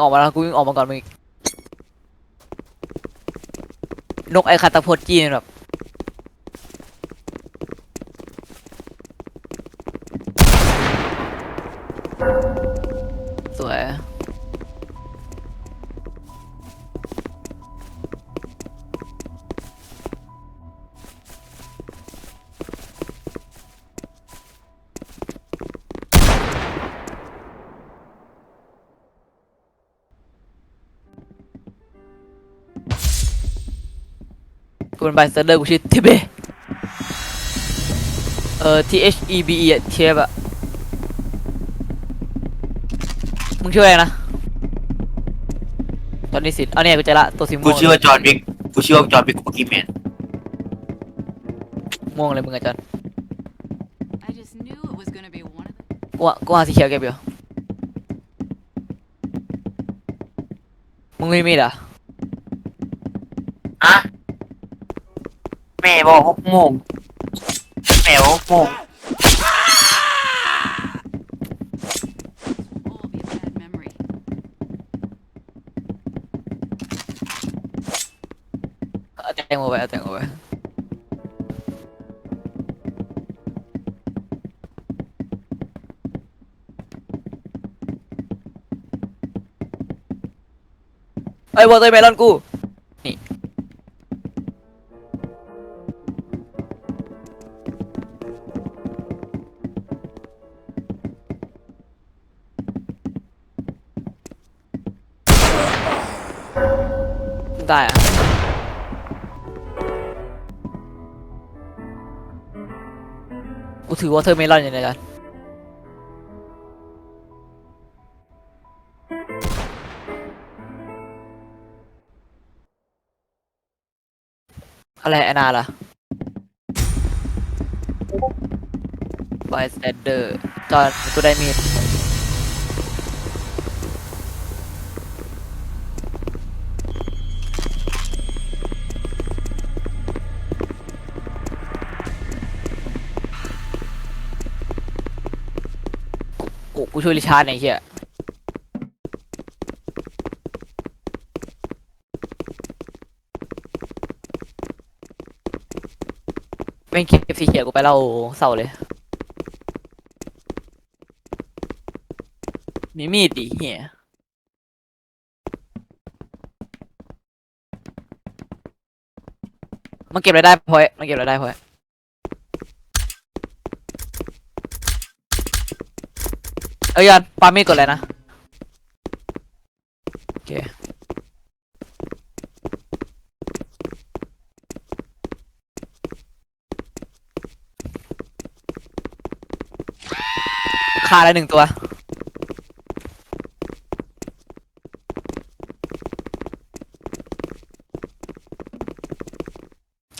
ออกมาแล้วกูวิ่งออกมาก่อนมึงอีกนกไอ้คาตาโพดจีนแบบ กูเป็นบายสเตอร์กูชื่อเทเบเอ่อ T H E B E อะเทปอะมึงชื่ออะไรนะ ตอนนี้สิเอาเนี่ยกูเจอละตัวสีม่วงกูชื่อว่าจอห์นวิกกูชื่อว่าจอห์นวิกคุกกี้แมนม่วงเลยมึงอาจารย์ I just knew it was gonna be one of the กูว่ากูหาสีเขียวเก็บอยู่มึงไม่มีเหรออะ ม่บอกหกโมงแม่บอกหกโมง all be a bad memory. เอาแตงโมไปเอาแตงโมไปไอ้ยวอเตอร์เมลอนกู ได้อะกูถือวอเตอร์เมลอนอยู่ในจานอะไรแอนนาล่ะบายสแตนเดอร์จอนกูได้มีด กูช่วยริชาร์ดไอ้เหี้ยแม่งเก็บสีเขียวกูไปเล่าเศร้าเลย มีมีดดิเหี้ยมันเก็บรายได้พอยมันเก็บรายได้พอย อ้ยยอนปามีดกดเลยนะ โอเค ขาดแล้วหนึ่งตัว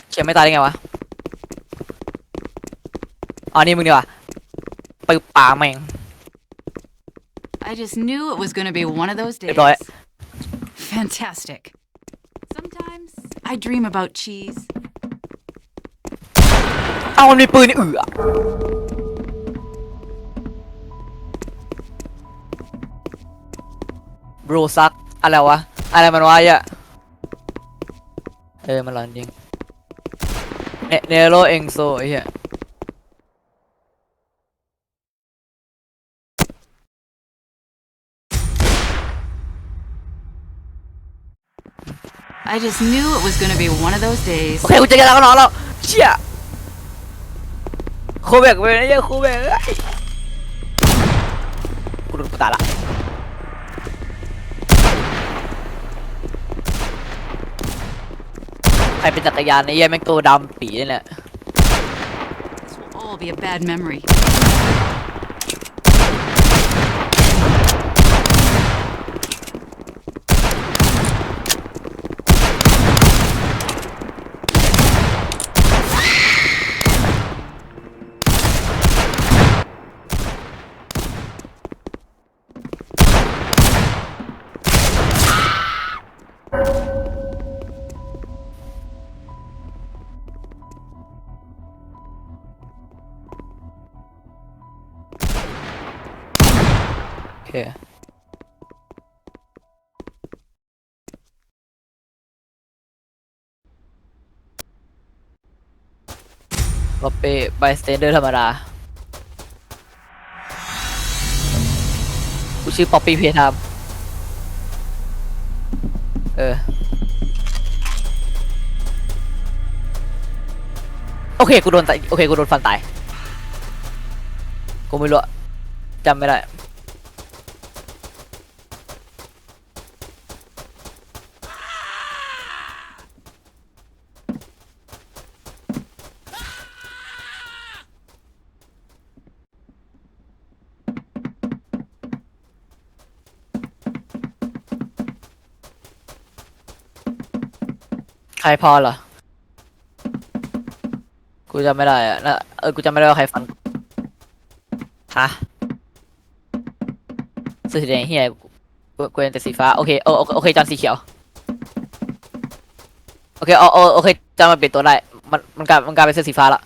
เขียนไม่ตายได้ไงวะ อ๋อ นี่มึงดีกว่าปึบปาแม่ง I just knew it was gonna be one of those days. Red light. Fantastic. Sometimes I dream about cheese. เอามันมีปืนนี่เอือโบรซัก อะไรวะ อะไรมันวะไอ่ะ เออ มันหลอนจริง เนเนโรเองโซไอ้เหี้ย I just knew it was gonna be one of those days. โอเคกูเจอกันแล้วก็นอนแล้วเชี่ยโคเบกไปนะเหี้ยโคเบกเอ้ยกูโดนกูตายละใครเป็นจักรยานในเหี้ยแม่งตัวดำปีนี่แหละ This will all be a bad memory. เค ก็เปบายสเตนเดอร์ธรรมดา กูชื่อป๊อปปี้เพียคทับเออ โอเค กูโดนตายโอเค กูโดนฟันตาย กูไม่รู้จำไม่ได้ ใครพอเหรอ กูจำไม่ได้อะนะเออ กูจำไม่ได้ว่าใครฟัน ฮะสีแดงเฮียกูกูเห็นแต่สีฟ้า โอเคโอโอโอเคจำสีเขียว โอเคเอาเอาโอเคจำมันเปลี่ยนตัวได้ มัน มันกลายมันกลายเป็นเสื้อสีฟ้าละ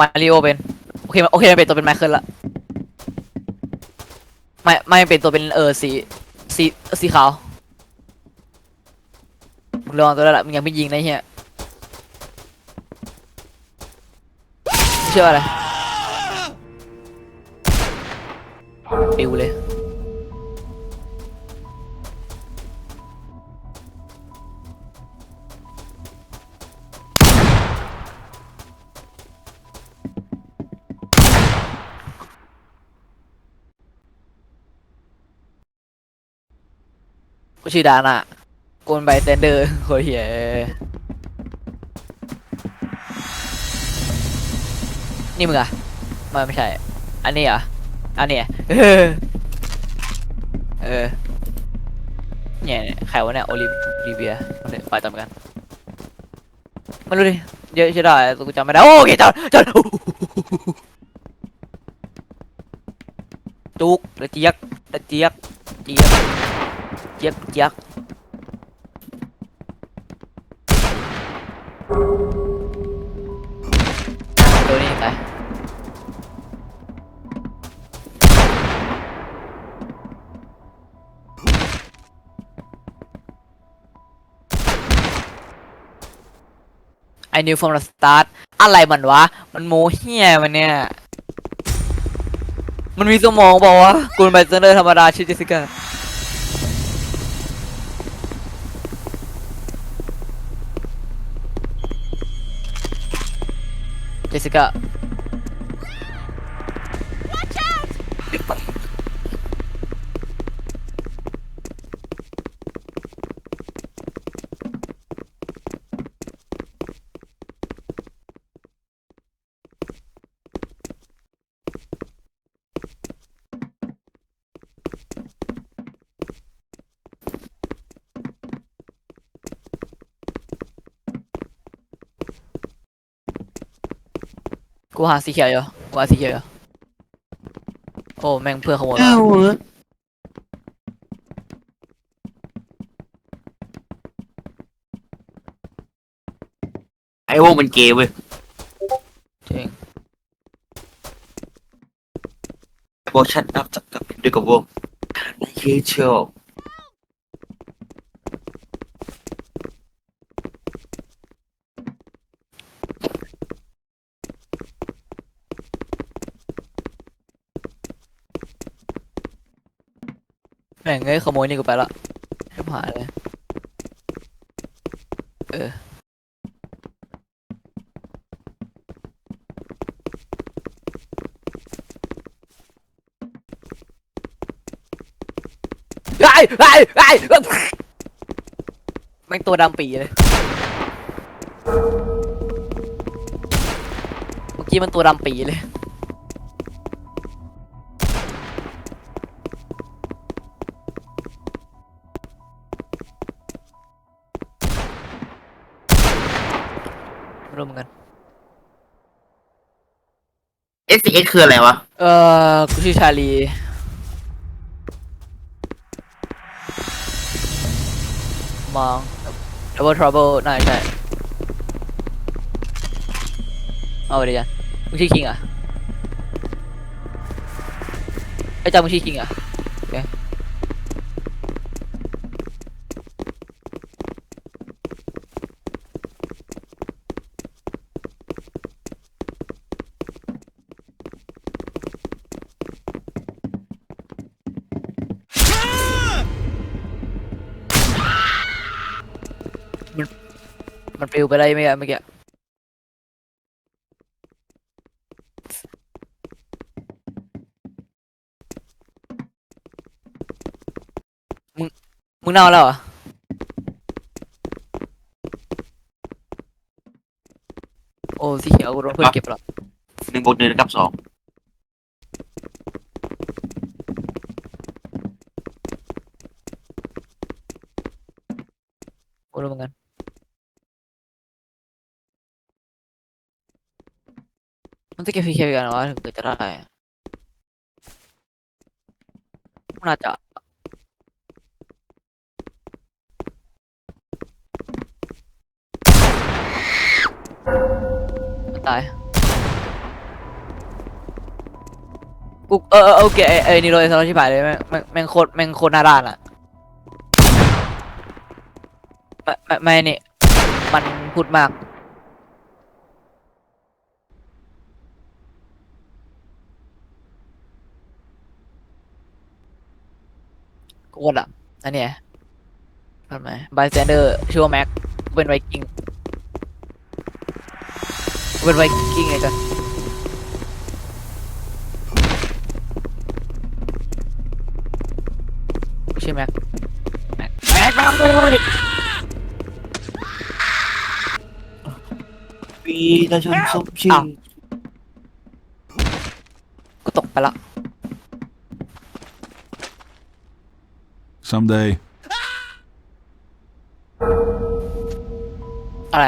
มาริโอเป็น โอเคโอเคมันเปลี่ยนตัวเป็นไมเคิลละไม่ไม่เปลี่ยนตัวเป็นเออสีสีสีขาวมึงระวังตัวได้ละมึงยังไม่ยิงนะเฮียเชื่ออะไรปิวเลย ชื่อดาน่ะโกนไบเซนเดอร์โคเหี้ยนี่มึงอะไมันไม่ใช่ อันนี้เหรอะอันนี้เออ เออ เนี่ยใครวะเนี่ยโอลิลิเวียไปตามกันมาดูดิ เยอะใช่ได้ต่กูจำไม่ได้ โอเคจำจำจุกแล้วเจี๊ยกแล้วเจี๊ยกเจี๊ยก เจี๊ยกเจี๊ยกตัวนี้ไปไอ้นิวฟอร์มสตาร์ทอะไรมันวะ มันโมเฮียมันเนี่ย มันมีสมองบอกว่ากูเป็นไบเซนเดอร์ธรรมดาชื่อเจสิก้า เจส ก้ากูหาสีเขียวอยู่กูหาสีเขียวอยู่โอ้แม่งเพื่อขโมยเอ้ามาเหรอไอ้วงมันเกย์เว้ยจริงบอกชัดอัพจับกับด้วยกับวงไอ้เหี้ยเชียว แม่งเอ้ยขโมยนี่กูไปละหายเลยเออไอ้ไอ้ไอ้แม่งตัวดำปีเลย เมื่อกี้มันตัวดำปีเลย รู้เหมือนกันเอสเอสคืออะไรวะ เออกูชื่อชาลี มอง Double Trouble น่าจะใช่ เอาไปดิจันมึงชื่อคิงเหรอะไอ้เจ้ามึงชื่อคิงเหรอะ ปลิวไปได้ไหมอะเมื่อกี้มึงมึงน่าแล้วเหรอโอ้สีเขียวกูโดนเพื่อนเก็บแล้วหนึ่งบวกหนึ่งกับสอง กูรู้เหมือนกันมัน จะเก็บพีเคกันเหรอวะถึงจะได้อะน่าจะมันตายกูเออโอเคไอ้ไอ้นี่เลยสำหรับที่ผ่านเลยแม่งแม่งโคตรแม่งโคตรน้าด้านอะไม่ไม่ไม่นี่มันพูดมาก กดอะอันเนี้ยทำไมบายสแตนเดอร์ชื่อว่าแม็กเป็นไวกิ้งเป็นไวกิ้งไงกันชื่อแม็กแม็กแม็กแม็กแม็กปีตาชนสมชื่อ้าอวกูตกไปละ Someday. อะไร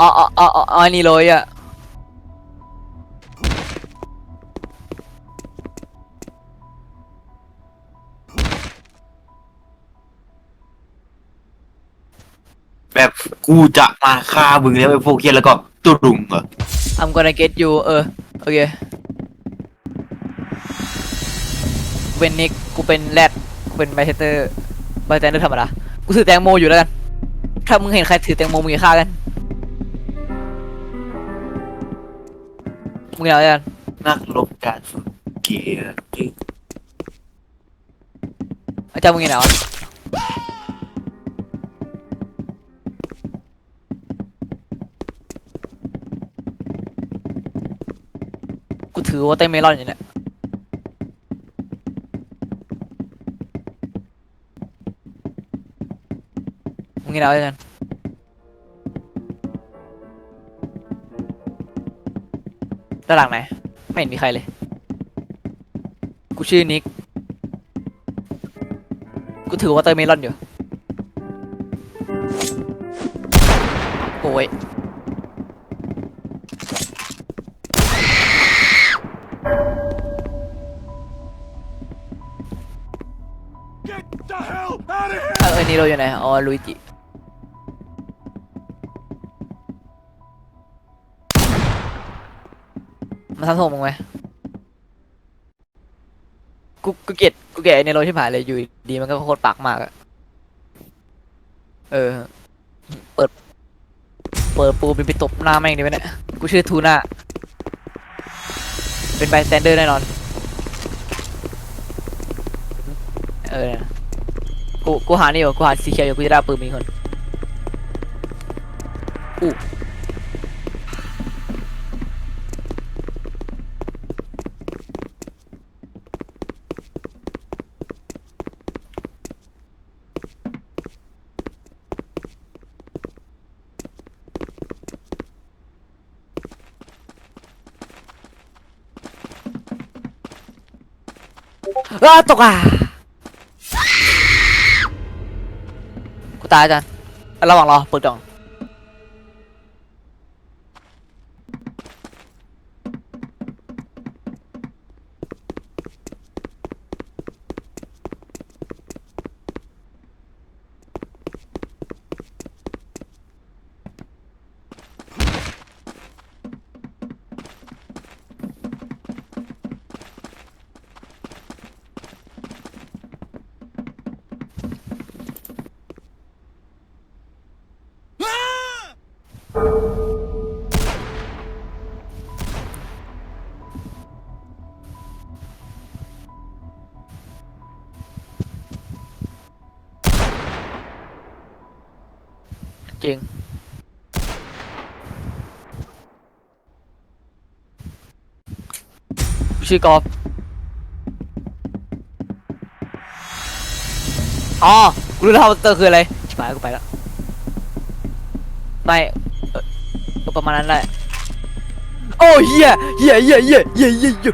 อ๋ออ๋ออ๋ออ๋ออันนี้เลยอะ แบบกูจะมาฆ่ามึงแล้วไอ้พวกเคียแล้วก็ตุดุงเหรอ I'm gonna get you เออ โอเคกูเป็นนิก กูเป็นแรดกู เป็นไบเทเตอร์ไบเทเตอร์ธรรมดากูถือแตงโมอยู่แล้วกัน ถ้ามึงเห็นใครถือแตงโมมึงอย่าฆ่ากัน มึงอย่าเอาแล้วกันนักรบการฝึกเกียร์จริงอาจารย์มึงอยู่ไหนวะกูถือว่าเต้นเมลอนอยู่เนี่ย มึงอยู่ไหนวะอาจารย์ด้านหลังไหน ไม่เห็นมีใครเลย กูชื่อนิก กูถือว่าเตอร์เมลอนอยู่ โอ้ย Get the hell out of here! เออเออนี่เราอยู่ไหน อ๋อลุยจิ มาทำส่งมึงไหมกูกูเกลียดกูเกลียดไอ้ในโรที่ผ่านเลยอยู่ดีมันก็โคตรปากมากอะเออ เปิด เปิดปูเป็นไปตบหน้าแม่งดีไหมเนี่ยกูชื่อทูน่าเป็นไบสแตนเดอร์แน่นอน เออ กู กูหานี่อยู่กูหาสีเขียวอยู่กูจะได้ปืนมีคนอู้ อ้าตกอะกูตายอาจารย์ระหว่างรอเปิดกล่อง ชื่อกอล์ฟอ๋อกูรู้แล้วว่าเตอร์คืออะไรชิบหายกูไปแล้วไปเอ่อก็ประมาณนั้นแหละโอ้เหี้ยเหี้ยเฮียเฮียเฮียเฮียเฮีย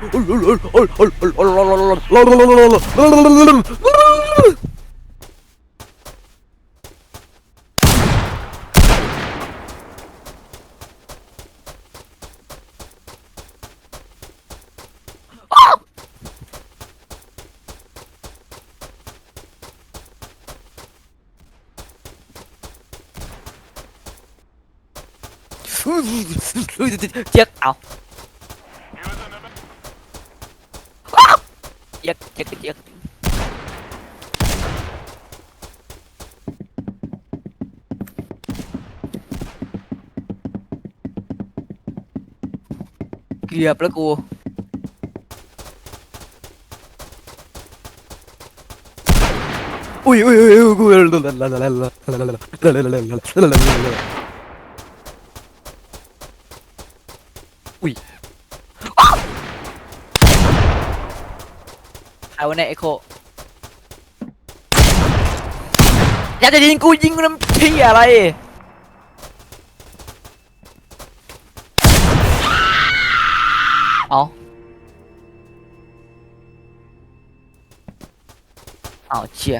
เจี๊กเอาเจี๊ยกเจี๊ยกเจี๊ยกเกือบแล้วกูอุ้ยอุ้ยอุ้ยกู ไอ้วันนี้ไอโคอยากจะยิงกูยิงน้ำพี่อะไร เอาเอาเชีย